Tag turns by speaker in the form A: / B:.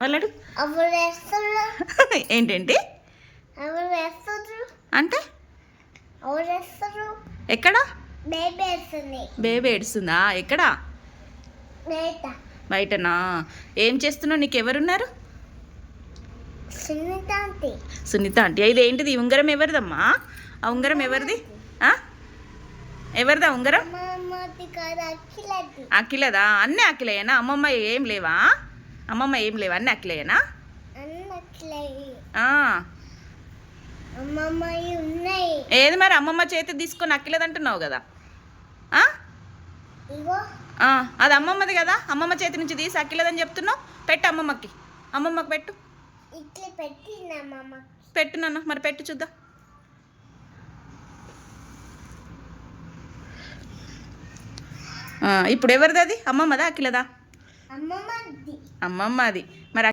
A: వాళ్ళడు
B: వేస్తారు
A: అంటే? ఎక్కడ?
B: బేబీ
A: ఏడుస్తుందా. ఎక్కడా?
B: బయట.
A: బయటనా? ఏం చేస్తున్నావు? నీకు ఎవరున్నారు సునీత ఆంటీ. ఇది ఏంటిది? ఉంగరం ఎవరిదమ్మా? ఆ ఉంగరం ఎవరిది? ఎవరిదా ఉంగరం?
B: అఖిలది
A: అఖిలదా? అన్నీ అఖిలయేనా? అమ్మమ్మ ఏం లేవా? అమ్మమ్మ ఏం లేవా అన్నీ
B: ఉన్నాయి.
A: ఏది మరి అమ్మమ్మ చేతి తీసుకొని అఖిలది అంటున్నావు కదా అది అమ్మమ్మది కదా? అమ్మమ్మ చేతి నుంచి తీసి అఖిలదని చెప్తున్నావు? పెట్టు అమ్మమ్మకి. అమ్మమ్మకి పెట్టు. పెట్టు నాన్న మరి పెట్టు చూద్దాం. ఇప్పుడు ఎవరిది అది? అమ్మమ్మదా అఖిలదా
B: అమ్మమ్మది.
A: అమ్మమ్మ అది మరి